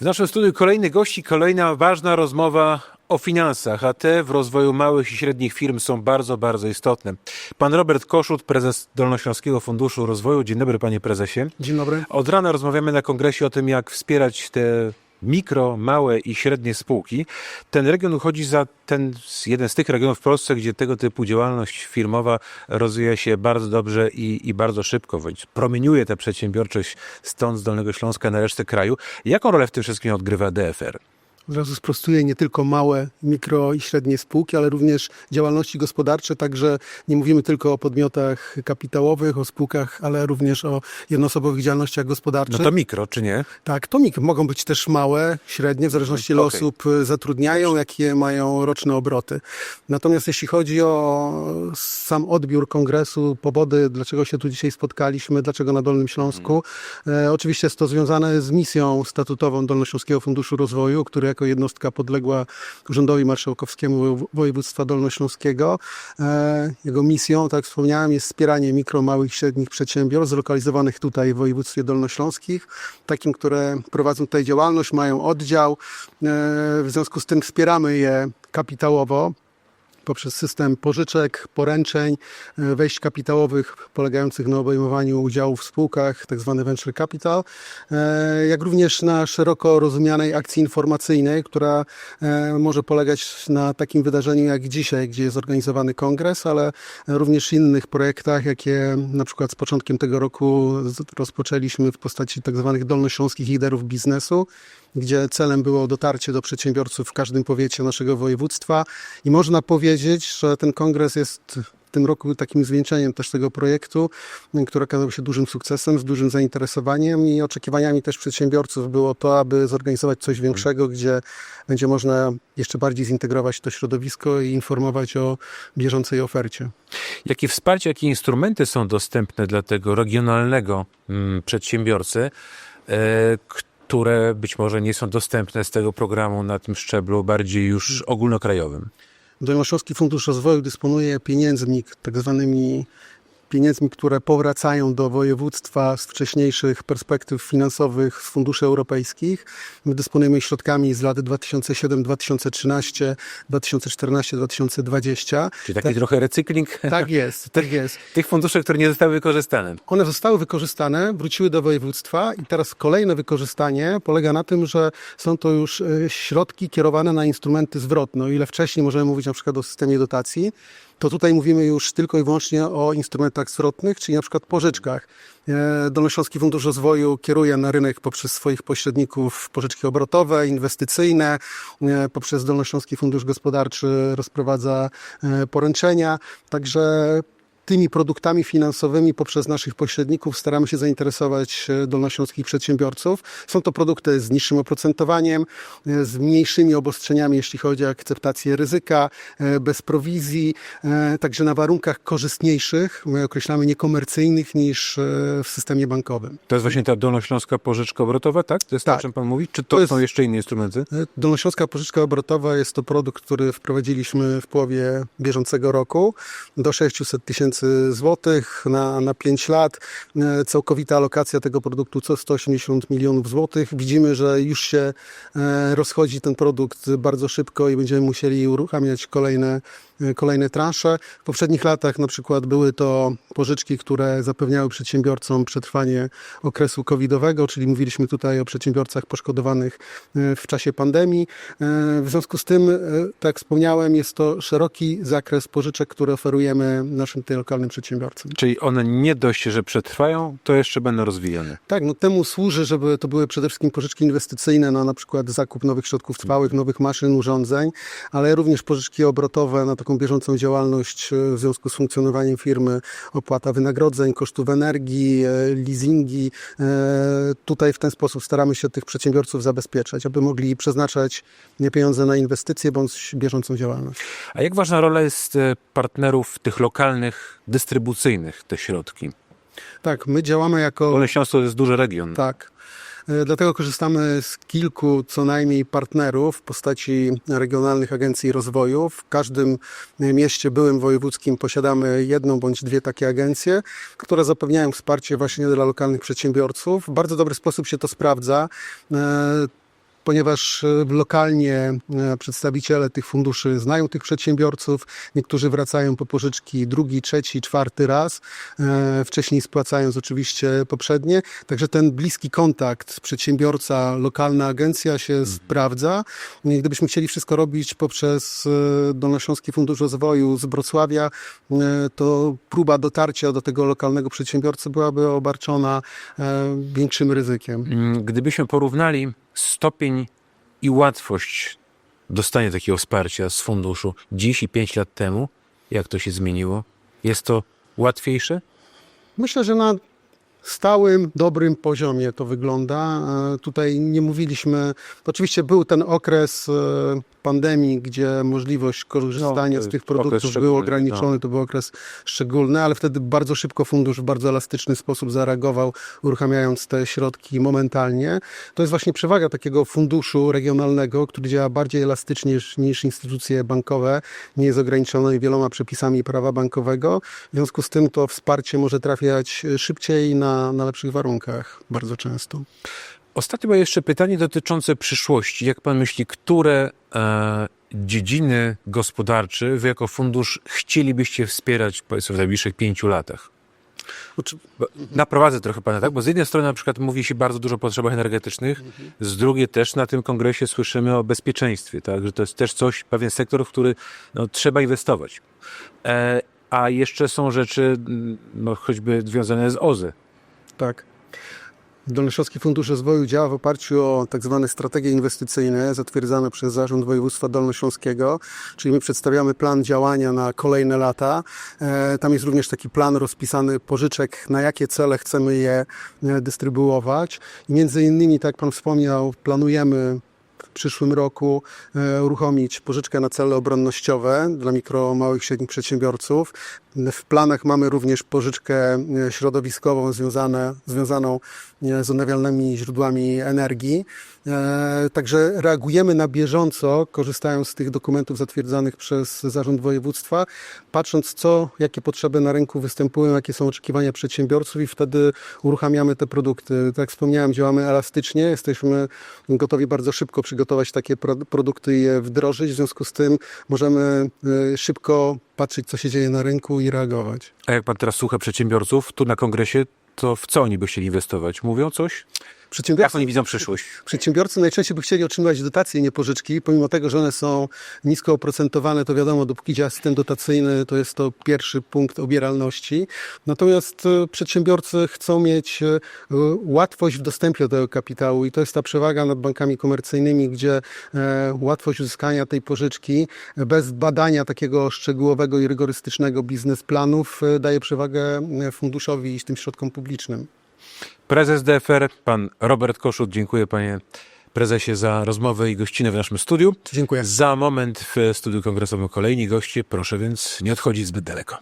W naszym studiu kolejny gości, kolejna ważna rozmowa o finansach, a te w rozwoju małych i średnich firm są bardzo, bardzo istotne. Pan Robert Koszut, prezes Dolnośląskiego Funduszu Rozwoju. Dzień dobry, panie prezesie. Dzień dobry. Od rana rozmawiamy na kongresie o tym, jak wspierać te mikro, małe i średnie spółki. Ten region uchodzi za ten jeden z tych regionów w Polsce, gdzie tego typu działalność firmowa rozwija się bardzo dobrze i, i bardzo szybko, bądź promieniuje tę przedsiębiorczość stąd z Dolnego Śląska na resztę kraju. Jaką rolę w tym wszystkim odgrywa DFR? Od razu sprostuję nie tylko małe, mikro i średnie spółki, ale również działalności gospodarcze, także nie mówimy tylko o podmiotach kapitałowych, o spółkach, ale również o jednoosobowych działalnościach No gospodarczych. to mikro, czy nie? Tak, to mikro. Mogą być też małe, średnie, w zależności ile Okej. osób zatrudniają, jakie mają roczne obroty. Natomiast jeśli chodzi o sam odbiór kongresu, powody, dlaczego się tu dzisiaj spotkaliśmy, dlaczego na Dolnym Śląsku, e, oczywiście jest to związane z misją statutową Dolnośląskiego Funduszu Rozwoju, który jako jednostka podległa Urzędowi Marszałkowskiemu Wo- Województwa Dolnośląskiego. E, jego misją, tak jak wspomniałem, jest wspieranie mikro, małych i średnich przedsiębiorstw zlokalizowanych tutaj w województwie dolnośląskich, takim, które prowadzą tutaj działalność, mają oddział. E, W związku z tym wspieramy je kapitałowo poprzez system pożyczek, poręczeń, e, wejść kapitałowych polegających na obejmowaniu udziałów w spółkach, tak zwany venture capital, e, jak również na szeroko rozumianej akcji informacyjnej, która e, może polegać na takim wydarzeniu jak dzisiaj, gdzie jest organizowany kongres, ale również innych projektach, jakie na przykład z początkiem tego roku rozpoczęliśmy w postaci tak zwanych dolnośląskich liderów biznesu, gdzie celem było dotarcie do przedsiębiorców w każdym powiecie naszego województwa i można powiedzieć, że ten kongres jest w tym roku takim zwieńczeniem też tego projektu, który okazał się dużym sukcesem, z dużym zainteresowaniem i oczekiwaniami też przedsiębiorców było to, aby zorganizować coś większego, gdzie będzie można jeszcze bardziej zintegrować to środowisko i informować o bieżącej ofercie. Jakie wsparcie, jakie instrumenty są dostępne dla tego regionalnego mm, przedsiębiorcy, e, które być może nie są dostępne z tego programu na tym szczeblu bardziej już ogólnokrajowym? Dolnośląski Fundusz Rozwoju dysponuje pieniędzmi, tak zwanymi pieniędzmi, które powracają do województwa z wcześniejszych perspektyw finansowych z funduszy europejskich. My dysponujemy środkami z lat 2007-2013, 2014-2020. Czyli taki trochę recykling Tak jest, tak jest. tych funduszy, które nie zostały wykorzystane. One zostały wykorzystane, wróciły do województwa i teraz kolejne wykorzystanie polega na tym, że są to już e, środki kierowane na instrumenty zwrotne. O ile wcześniej możemy mówić na przykład o systemie dotacji, to tutaj mówimy już tylko i wyłącznie o instrumentach zwrotnych, czyli na przykład pożyczkach. E, Dolnośląski Fundusz Rozwoju kieruje na rynek poprzez swoich pośredników pożyczki obrotowe, inwestycyjne, e, poprzez Dolnośląski Fundusz Gospodarczy rozprowadza e, poręczenia, także tymi produktami finansowymi poprzez naszych pośredników staramy się zainteresować e, dolnośląskich przedsiębiorców. Są to produkty z niższym oprocentowaniem, e, z mniejszymi obostrzeniami, jeśli chodzi o akceptację ryzyka, e, bez prowizji, także na warunkach korzystniejszych, my określamy niekomercyjnych niż w systemie bankowym. To jest właśnie ta dolnośląska pożyczka obrotowa, tak? To jest to, o Tak. czym pan mówi? Czy to, To jest- są jeszcze inne instrumenty? Dolnośląska Pożyczka Obrotowa jest to produkt, który wprowadziliśmy w połowie bieżącego roku do 600 tysięcy złotych na, na 5 lat. E, Całkowita alokacja tego produktu to 180 milionów złotych. Widzimy, że już się e, rozchodzi ten produkt bardzo szybko i będziemy musieli uruchamiać kolejne, e, kolejne transze. W poprzednich latach na przykład były to pożyczki, które zapewniały przedsiębiorcom przetrwanie okresu covidowego, czyli mówiliśmy tutaj o przedsiębiorcach poszkodowanych w czasie pandemii. W związku z tym, tak jak wspomniałem, jest to szeroki zakres pożyczek, które oferujemy naszym lokalnym przedsiębiorcom. Czyli one nie dość, że przetrwają, to jeszcze będą rozwijane. Tak, no temu służy, żeby to były przede wszystkim pożyczki inwestycyjne, no na przykład zakup nowych środków trwałych, nowych maszyn, urządzeń, ale również pożyczki obrotowe na taką bieżącą działalność e, w związku z funkcjonowaniem firmy, opłata wynagrodzeń, kosztów energii, e, leasingi. E, Tutaj w ten sposób staramy się tych przedsiębiorców zabezpieczać, aby mogli przeznaczać pieniądze na inwestycje bądź bieżącą działalność. A jak ważna rola jest partnerów tych lokalnych, dystrybucyjnych, te środki? Tak, my działamy jako... Dolny Śląsk to jest duży region. Tak. E, Dlatego korzystamy z kilku co najmniej partnerów w postaci regionalnych agencji rozwoju. W każdym mieście byłym wojewódzkim posiadamy jedną bądź dwie takie agencje, które zapewniają wsparcie właśnie dla lokalnych przedsiębiorców. W bardzo dobry sposób się to sprawdza. Ponieważ e, lokalnie e, przedstawiciele tych funduszy znają tych przedsiębiorców, niektórzy wracają po pożyczki drugi, trzeci, czwarty raz, e, wcześniej spłacając oczywiście poprzednie, także ten bliski kontakt przedsiębiorca, lokalna agencja się sprawdza. I Gdybyśmy chcieli wszystko robić poprzez Dolnośląski Fundusz Rozwoju z Wrocławia, to próba dotarcia do tego lokalnego przedsiębiorcy byłaby obarczona większym ryzykiem. Gdybyśmy porównali stopień i łatwość dostania takiego wsparcia z funduszu dziś i 5 lat temu, jak to się zmieniło? Jest to łatwiejsze? Myślę, że na stałym, dobrym poziomie to wygląda. E, Tutaj nie mówiliśmy, oczywiście był ten okres e, pandemii, gdzie możliwość korzystania No, z tych okres produktów był ograniczony, to był okres szczególny, ale wtedy bardzo szybko fundusz w bardzo elastyczny sposób zareagował, uruchamiając te środki momentalnie. To jest właśnie przewaga takiego funduszu regionalnego, który działa bardziej elastycznie niż, niż instytucje bankowe, nie jest ograniczony wieloma przepisami prawa bankowego. W związku z tym to wsparcie może trafiać szybciej na, na lepszych warunkach bardzo często. Ostatnie moje jeszcze pytanie dotyczące przyszłości. Jak pan myśli, które e, dziedziny gospodarcze wy jako fundusz chcielibyście wspierać powiedzmy w najbliższych pięciu latach? Bo naprowadzę trochę pana, tak? Bo z jednej strony na przykład mówi się bardzo dużo o potrzebach energetycznych, z drugiej też na tym kongresie słyszymy o bezpieczeństwie, tak? Że to jest też coś, pewien sektor, w który no, trzeba inwestować. E, a jeszcze są rzeczy, no, choćby związane z OZE. Tak. Dolnośląski Fundusz Rozwoju działa w oparciu o tak zwane strategie inwestycyjne zatwierdzane przez Zarząd Województwa Dolnośląskiego, czyli my przedstawiamy plan działania na kolejne lata. E, Tam jest również taki plan rozpisany pożyczek, na jakie cele chcemy je e, dystrybuować. Między innymi, tak jak Pan wspomniał, planujemy przyszłym roku e, uruchomić pożyczkę na cele obronnościowe dla mikro, małych i średnich przedsiębiorców. W planach mamy również pożyczkę e, środowiskową związane, związaną e, z odnawialnymi źródłami energii. Także reagujemy na bieżąco, korzystając z tych dokumentów zatwierdzanych przez Zarząd Województwa, patrząc co, jakie potrzeby na rynku występują, jakie są oczekiwania przedsiębiorców i wtedy uruchamiamy te produkty. Tak jak wspomniałem, działamy elastycznie, jesteśmy gotowi bardzo szybko przygotować takie pro- produkty i je wdrożyć, w związku z tym możemy e, szybko patrzeć, co się dzieje na rynku i reagować. A jak pan teraz słucha przedsiębiorców tu na kongresie, to w co oni by chcieli inwestować? Mówią coś? Jak oni widzą przyszłość? Przedsiębiorcy najczęściej by chcieli otrzymywać dotacje, nie pożyczki, pomimo tego, że one są nisko oprocentowane, to wiadomo, dopóki działa system dotacyjny, to jest to pierwszy punkt obieralności. Natomiast e, przedsiębiorcy chcą mieć e, łatwość w dostępie do tego kapitału i to jest ta przewaga nad bankami komercyjnymi, gdzie e, łatwość uzyskania tej pożyczki bez badania takiego szczegółowego i rygorystycznego biznesplanów e, daje przewagę funduszowi i tym środkom publicznym. Prezes DFR, pan Robert Koszut, dziękuję panie prezesie za rozmowę i gościnę w naszym studiu. Dziękuję. Za moment w studiu kongresowym kolejni goście, proszę więc nie odchodzić zbyt daleko.